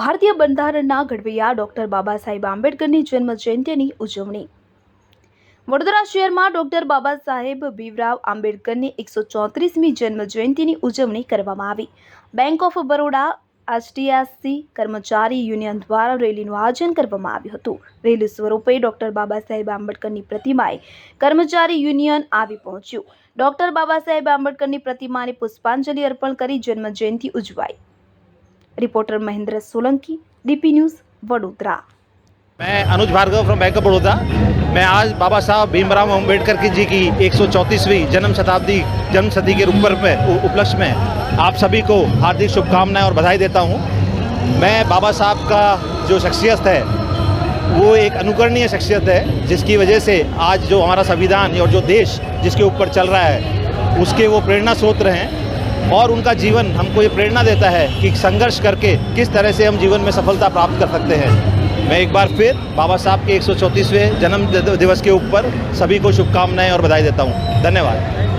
ભારતીય બંધારણના ઘડવૈયા ડૉક્ટર બાબા સાહેબ આંબેડકરની જન્મ જયંતિની ઉજવણી. વડોદરા શહેરમાં ડૉક્ટર બાબા સાહેબ ભીમરાવ આંબેડકરની એકસો ચોત્રીસમી જન્મ જયંતિની ઉજવણી કરવામાં આવી. બેંક ઓફ બરોડા એચડીએફસી કર્મચારી યુનિયન દ્વારા રેલીનું આયોજન કરવામાં આવ્યું હતું. રેલી સ્વરૂપે ડૉક્ટર બાબા સાહેબ આંબેડકરની પ્રતિમાએ કર્મચારી યુનિયન આવી પહોંચ્યું. ડૉક્ટર બાબા સાહેબ આંબેડકરની પ્રતિમાને પુષ્પાંજલિ અર્પણ કરી જન્મ જયંતિ ઉજવાઈ. Reporter Mahendra Solanki DP news Vadodara मैं Anuj Bhargava from bank of Baroda मैं आज बाबा साहब भीमराव अंबेडकर की जी की 134वीं जन्म शताब्दी, जन्म सदी के ऊपर में उपलक्ष्य में आप सभी को हार्दिक शुभकामनाएँ और बधाई देता हूँ। मैं बाबा साहब का जो शख्सियत है, वो एक अनुकरणीय शख्सियत है, जिसकी वजह से आज जो हमारा संविधान और जो देश जिसके ऊपर चल रहा है, उसके वो प्रेरणा स्रोत हैं। और उनका जीवन हमको ये प्रेरणा देता है कि संघर्ष करके किस तरह से हम जीवन में सफलता प्राप्त कर सकते हैं। मैं एक बार फिर बाबा साहब के 134वें जन्म दिवस के ऊपर सभी को शुभकामनाएँ और बधाई देता हूँ। धन्यवाद।